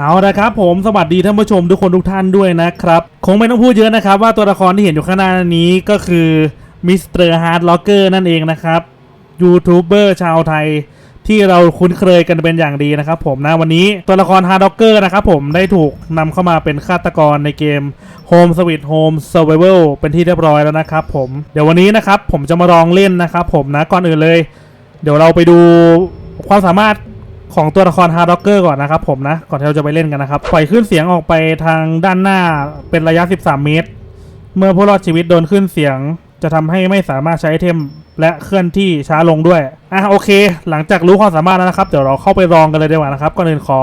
เอาละครับผมสวัสดีท่านผู้ชมทุกคนทุกท่านด้วยนะครับ คงไม่ต้องพูดเยอะนะครับ ว่าตัวละครที่เห็นอยู่ข้างหน้านี้ก็คือมิสเตอร์ฮาร์ดล็อกเกอร์นั่นเองนะครับยูทูบเบอร์ชาวไทยที่เราคุ้นเคยกันเป็นอย่างดีนะครับผมนะวันนี้ตัวละครฮาร์ดล็อกเกอร์นะครับผมได้ถูกนำเข้ามาเป็นฆาตกรในเกม Home Sweet Home Survival เป็นที่เรียบร้อยแล้วนะครับผมเดี๋ยววันนี้นะครับผมจะมาลองเล่นนะครับผมนะก่อนอื่นเลย เดี๋ยวเราไปดูความสามารถ ของตัวละครฮาร์ด o อกเกอร์ก่อนนะครับผมนะ ก่อนที่เราจะไปเล่นกันนะครับ ปล่อยขึ้นเสียงออกไปทางด้านหน้าเป็นระยะ 13 เมตร เมื่อผู้รอดชีวิตโดนขึ้นเสียง จะทำให้ไม่สามารถใช้ไอเทมและเคลื่อนที่ช้าลงด้วย อะโอเค หลังจากรู้ความสามารถแล้วนะครับ เดี๋ยวเราเข้าไปลองกันเลยดีกว่านะครับ ก่อนอื่นขอ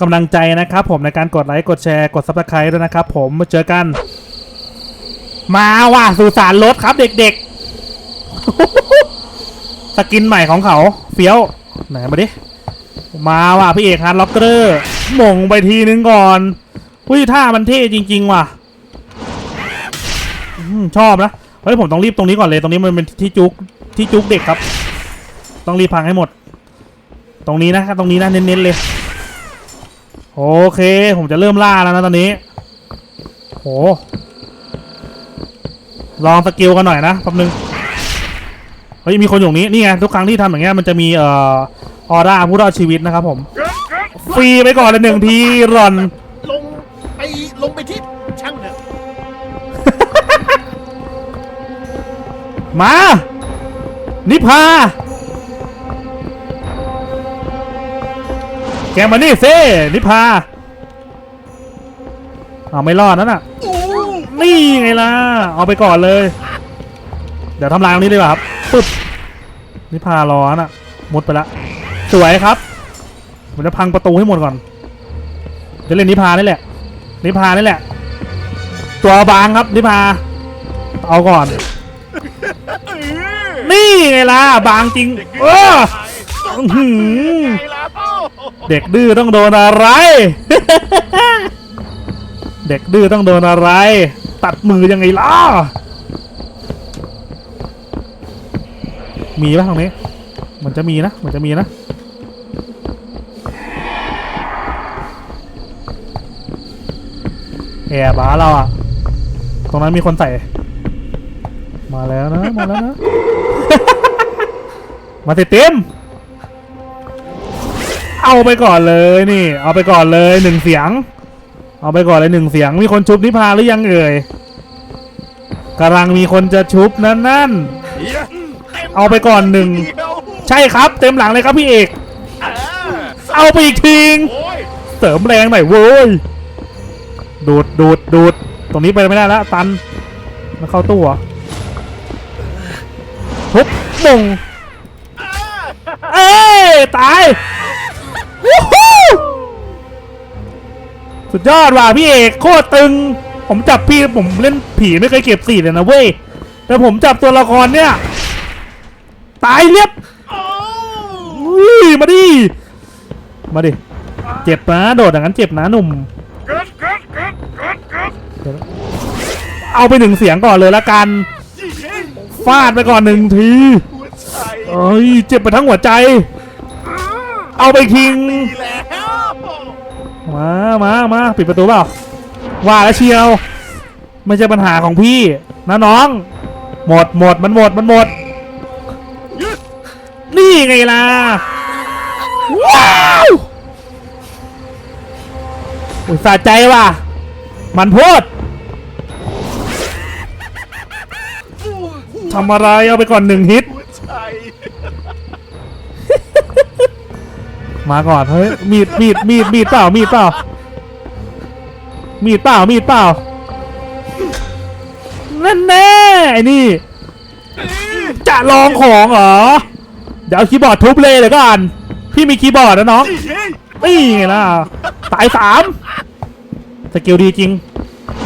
กำลังใจนะครับผมในการกดไลค์ กดแชร์ กด subscribe ด้วยนะครับผมมาเจอกัน มาว่ะสุสานรถครับ เด็กๆ สกินใหม่ของเขา เฟี้ยว ไหนมาดิ มาว่ะพี่เอกฮาร์ดล็อกเกอร์ม่งไปทีนึงก่อนอุ้ยท่ามันเท่จริง ๆ ว่ะอชอบนะเฮ้ยผมต้องรีบตรงนี้ก่อนเลย ตรงนี้มันเป็นที่จุกที่จุกเด็กครับ ต้องรีบพังให้หมด ตรงนี้นะตรงนี้นะเน้นๆเลย โอเค ผมจะเริ่มล่าแล้วนะตอนนี้โหลองสกิลกันหน่อยนะแป๊บนึง ฮ้ยมีคนอยู่ตรงนี้นี่ไงทุกครั้งที่ทำอย่างเงี้ยมันจะมีเอ่อออร่าผู้รอดชีวิตนะครับผมฟรีไปก่อนเลยหนึ่งทีรอน ลงไปลงไปที่ช่างเถอะมา นิพา แกมานี่เซ่นิพาเอาไม่รอดนั่นน่ะ นี่ไงล่ะ เอาไปก่อนเลย เดี๋ยวทำลายตรงนี้ดีกว่าครับปึ๊บ นิพาร้อนอะมดไปละ สวยครับผมจะพังประตูให้หมดก่อนจะเล่นนิพานี่แหละ นิพานี่แหละ ตัวบางครับนิพา เอาก่อน นี่ไงล่ะบางจริง เออเด็กดื้อต้องโดนอะไร เด็กดื้อต้องโดนอะไร ตัดมือยังไงล่ะ มีป่ะตรงนี้มันจะมีนะมันจะมีนะแอบบ้าเราอะตรงนั้นมีคนใส่ มาแล้วนะ มาแล้วนะ มาเต็มเต็ม เอาไปก่อนเลยนี่ เอาไปก่อนเลยหนึ่งเสียง เอาไปก่อนเลยหนึ่งเสียง มีคนชุบนิพาหรือยังเอ่ยกำลังมีคนจะชุบนั่นนั่น เอาไปก่อนหนึ่ง ใช่ครับ เต็มหลังเลยครับพี่เอก เอาไปอีกทีงเสริมแรงหน่อยเว้ย ดูดดูดดูดตรงนี้ไปไม่ได้แล้วตันมันเข้าตู้เหรอทุบมงเอ้ย ตายสุดยอดว่ะพี่เอกโคตรตึง ผมจับพี่ผมเล่นผีไม่เคยเก็บสีเลยนะเว้ย แต่ผมจับตัวละครเนี่ย ตายเรียบอุ้ยมาดิ มาดิ เจ็บนะโดดอย่างนั้นเจ็บนะหนุ่ม เอาไปหนึ่งเสียงก่อนเลยละกัน ฟาดไปก่อนหนึ่งทีเอ้ยเจ็บไปทั้งหัวใจ เอาไปคิง มามามาปิดประตูเปล่า ว่าแล้วเชียว ไม่ใช่ปัญหาของพี่นะน้อง หมดหมดมันหมดมันหมดยึด นี่ไงล่ะ ว้าวอุยสะใจว่ะ มันพูดทำอะไรเอาไปก่อนหนึ่งฮิต มาก่อนเฮ้ยมีดมีดมีดมีดเปล่ามีดเปล่ามีดเปล่ามีดเปล่านั่นแน่ไอ้นี่ จะลองของเหรอ เดี๋ยวเอาคีย์บอร์ดทุบเลยเลยก่อนพี่มีคีย์บอร์ดนะน้องจริงนี่ไงล่ะตายสามสกิลดีจริง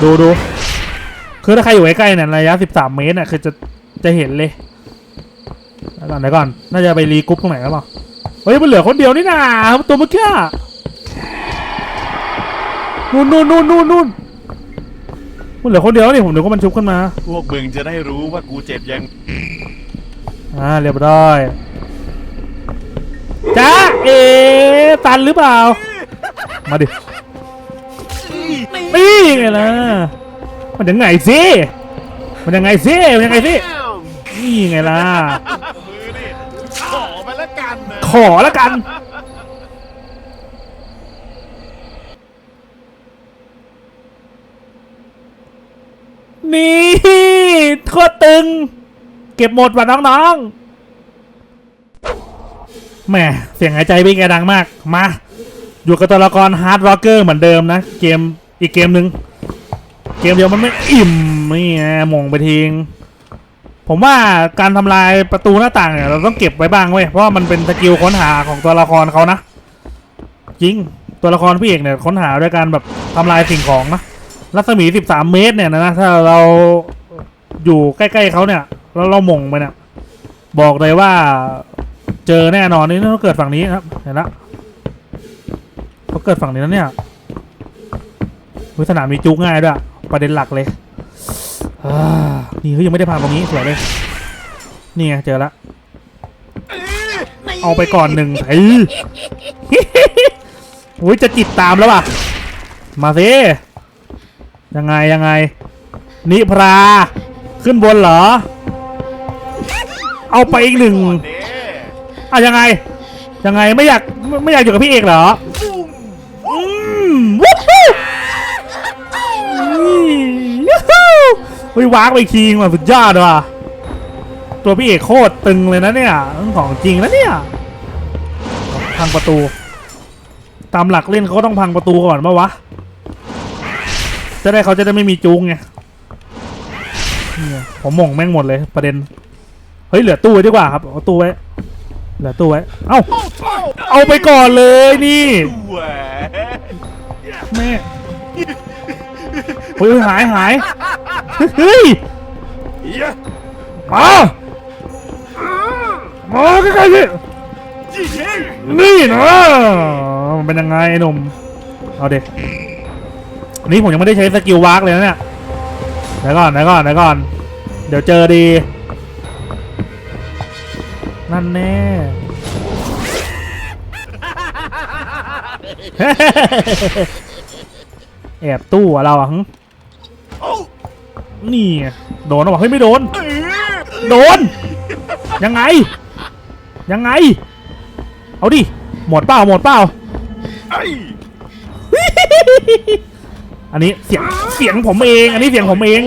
ดูดูคือถ้าใครอยู่ใกล้ๆเนี่ยระยะสิบสามเมตรเนี่ยคือจะจะเห็นเลยแล้วก่อนเดี๋ยวก่อนน่าจะไปรีกรุ๊ปตรงไหนแล้วเปล่าเฮ้ยมันเหลือคนเดียวนี่นาตัวเมื่อกี้อะนู่นนู่นนู่นนู่นนู่นมันเหลือคนเดียวนี่ผมนึกว่ามันชุบขึ้นมา พวกมึงจะได้รู้ว่ากูเจ็บยัง อ่าเรียบร้อย จ้าเอตันหรือเปล่า มาดินี่ไงล่ะมันยังไงสิมันยังไงสิมันยังไงสินี่ไงล่ะขอไปล้วกันขอล้วกันนี่โคตรตึง เก็บหมดว่ะน้องๆ แหมเสียงหายใจพี่แกดังมาก มา อยู่กับตัวละครฮาร์ดร็อกเกอร์เหมือนเดิมนะ เกมอีกเกมหนึ่งเกมเดียวมันไม่อิ่มนี่ไงมองไปทิ้งผมว่าการทำลายประตูหน้าต่างเนี่ยเราต้องเก็บไว้บ้างเว้ยเพราะมันเป็นสกิลค้นหาของตัวละครเขานะจริงตัวละครพี่เอกเนี่ยค้นหาด้วยการแบบทำลายสิ่งของนะรัศมี 13 เมตรเนี่ยนะถ้าเราอยู่ใกล้ๆเขาเนี่ยแล้วเราหม่งไปเนี่ยบอกเลยว่า เจอแน่นอนนี่ต้องเกิดฝั่งนี้นะครับเห็นละเขาเกิดฝั่งนี้แล้วเนี่ยวิสนามมีจุกง่ายด้วยประเด็นหลักเลยนี่เขายังไม่ได้พาตรงนี้สวยเลยนี่ไงเจอละเอาไปก่อนหนึ่งไอ้อุ้ยจะจิตตามแล้วว่ะ มาสิยังไงยังไง นิพรา ขึ้นบนเหรอ เอาไปอีกหนึ่ง อะยังไง ยังไงไม่อยากไม่ไม่อยากอยู่กับพี่เอกเหรออืมวู้ฮู้อุ้ยยูฮูเฮ้ยวากไปอีกทีว่ะสุดยอดว่ะตัวพี่เอกโคตรตึงเลยนะเนี่ยของจริงนะเนี่ยพังประตู ตามหลักเล่นเขาก็ต้องพังประตูก่อนปะวะจะได้เขาจะได้ไม่มีจูงไงเนี่ยผมหม่งแม่งหมดเลยประเด็น เฮ้ยเหลือตู้ไว้ดีกว่าครับเอาตู้ไว้ เหลือตู้ไว้เอ้าโอ้โหเอาไปก่อนเลยนี่แหวแม่เฮ้ยหายหายเฮ้ยเหี้ยมามาใกล้ๆสิยี่เย้นี่นะมันเป็นยังไงไอ้หนุ่มเอาเด็กนี่ผมยังไม่ได้ใช้สกิลวากเลยนะเนี่ยเดี๋ยวก่อนเดี๋ยวก่อนเดี๋ยวก่อน เดี๋ยวเจอดี นั่นแน่ แอบตู้อะเราอะหึนี่ โดนแล้ววะเฮ้ยไม่โดน โดน ยังไง ยังไง เอาดิ หมดเปล่าหมดเปล่าอันนี้เสียงเสียงผมเอง อันนี้เสียงผมเอง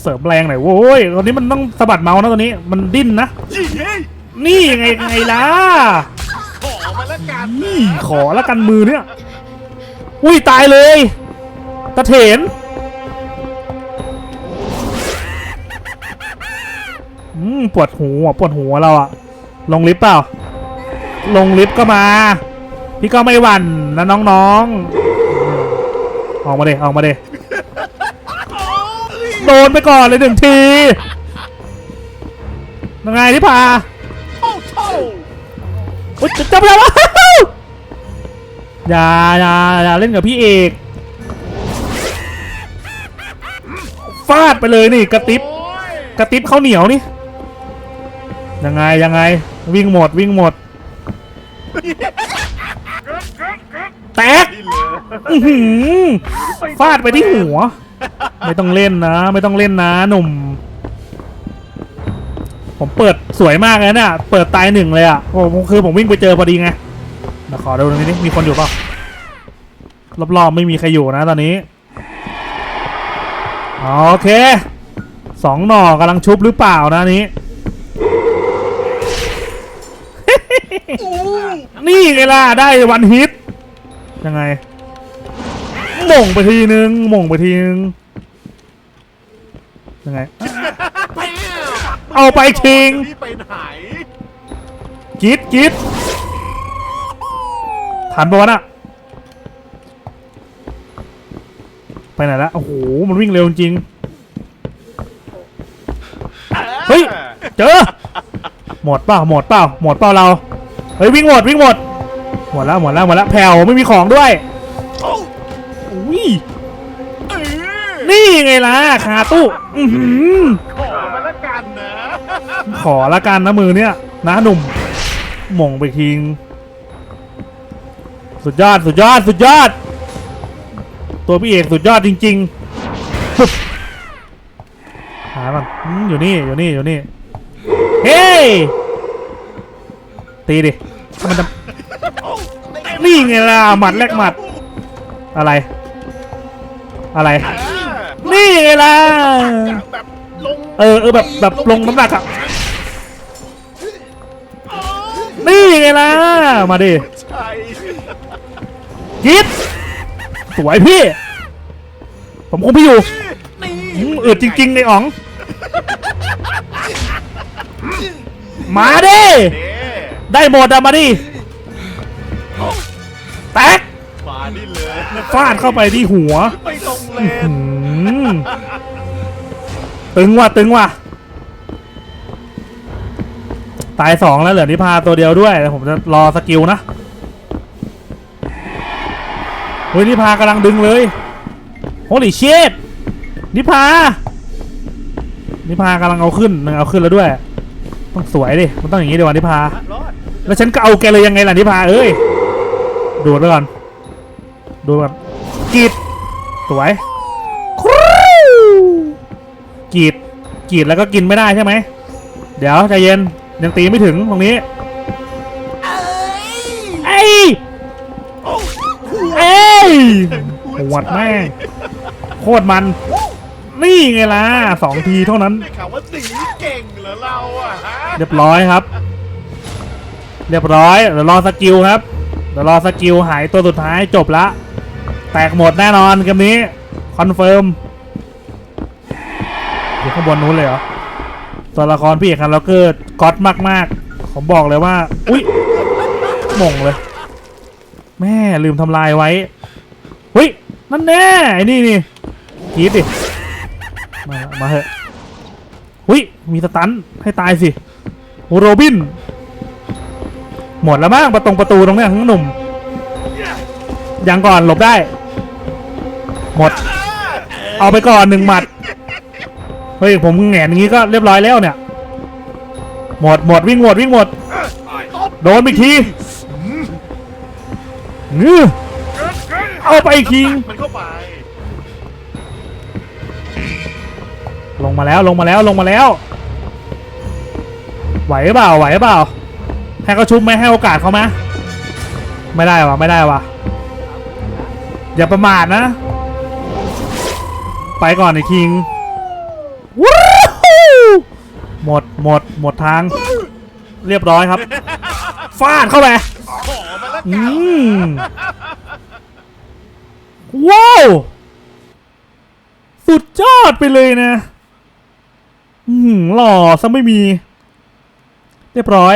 เสริมแรงหน่อยโว้ยตอนนี้มันต้องสะบัดเมาส์นะตอนนี้ มันดิ้นนะ นี่ไงไงล่ะ ขอไปแล้วกันนี่ขอละกันมือเนี่ย อุ้ยตายเลย ตะเถนอืมปวดหัวปวดหัวเราอะลงลิฟต์เปล่า ลงลิฟต์ก็มา พี่ก็ไม่หวั่นนะน้องๆ ออกมาเดออกมาเดโดนไปก่อนเลยหนึ่งทียังไงที่พาโอ้โห อุ๊ยจะจับแล้วะอย่าอย่าอย่าเล่นกับพี่เอกฟาดไปเลยนี่กระติบกระติบข้าวเหนียวนี่ยังไงยังไงวิ่งหมดวิ่งหมดแตกฟาดไปที่หัว ไม่ต้องเล่นนะ ไม่ต้องเล่นนะหนุ่ม ผมเปิดสวยมากเลยเนี่ยเปิดตายหนึ่งเลยอะผมคือผมวิ่งไปเจอพอดีไงเดี๋ยวขอดูตรงนี้นี่มีคนอยู่เปล่ารอบๆไม่มีใครอยู่นะตอนนี้โอเคสองหน่อกำลังชุบหรือเปล่านะนนี้ นี่ไงล่ะได้วันฮิต ยังไงหม่งไปทีนึงหม่งไปทีนึงยังไง เอาไปคิงพี่ไปไหนกิดกิดทันปะวะน่ะไปไหนละโอ้โหมันวิ่งเร็วจริงเฮ้ยเจอหมดเปล่าหมดเปล่าหมดเปล่าเราเฮ้ยวิ่งหมดวิ่งหมดหมดแล้วหมดแล้วหมดแล้วแผ่วไม่มีของด้วยโอ้อุ้ยเออนี่ไงล่ะคาตู้อือหือ อละกันนะมือเนี่ยนะหนุ่มหม่งไปทิ้งสุดยอดสุดยอดสุดยอด ตัวพี่เอกสุดยอดจริงๆหามันอยู่นี่อยู่นี่อยู่นี่เฮ้ยตีดิมันจะนี่ไงล่ะหมัดแลกหมัด อะไร อะไร นี่ไงล่ะเออเออแบบแบบลงน้ำหนักอะ นี่ไงล่ะ มาดิใช่กิดสวยพี่ ผมคงพี่อยู่อืมอืดจริงๆในอ๋อง มาดิ ได้หมดอะมาดิ แตกมานี่เลยฟาดเข้าไปที่หัว ไม่ตรงเลอืมตึงว่ะตึงว่ะ ตายสองแล้วเหลือนิพาตัวเดียวด้วยผมจะรอสกิลนะเฮ้ยนิพากำลังดึงเลยโ o ลิเชตนิพา นิพากำลังเอาขึ้นมันเอาขึ้นแล้วด้วย ต้องสวยดิมันต้องอย่างนี้ดีกว่านิพา แล้วฉันก็เอาแกเลยยังไงล่ะนิพาเอ้ยดูดไปก่อนดูแบบกีดสวยกีดกีดแล้วก็กินไม่ได้ใช่ไหมเดี๋ยวใจเย็น ยังตีไม่ถึงตรงนี้ไอ้เอ้ยหวดแม่งโคตรมัน นี่ไงล่ะสองทีเท่านั้นได้ข่าวว่าสีเก่งเหรอเราอะฮะเรียบร้อยครับ เรียบร้อยเดี๋ยวรอสกิลครับเดี๋ยวรอสกิลหายตัวสุดท้ายจบละ แตกหมดแน่นอนเกมนี้ คอนเฟิร์มอยู่ข้างบนนู้นเลยเหรอ ตัวละครพี่เอกันล็อกเกอร์ก๊อตมากๆ ผมบอกเลยว่า อุ๊ยมงเลย แม่ลืมทำลายไว้เฮ้ยนั่นแน่ไอ้นี่นี่กรีดดิ มามาเถอะหุ้ยมีสตันให้ตายสิ โรบิน หมดแล้วมั้งประตงประตูตรงเนี้ยทั้งหนุ่ม ยังก่อนหลบได้ หมด เอาไปก่อนหนึ่งหมัด เฮ้ยผมแหงนอย่างงี้ก็เรียบร้อยแล้วเนี่ย หมดหมดวิ่งหมดวิ่งหมด โดนอีกทีงื้อเอาไปอีกทีมันเข้าไป ลงมาแล้วลงมาแล้วลงมาแล้ว ไหวเปล่าไหวเปล่าให้เขาชุบไหมให้โอกาสเขาไหมไม่ได้วะไม่ได้วะอย่าประมาทนะ ไปก่อนไอ้คิง หมดหมดหมดทาง เรียบร้อยครับฟาดเข้าไปอืมว้าวสุดยอดไปเลยนะ อืมหล่อซะไม่มี เรียบร้อย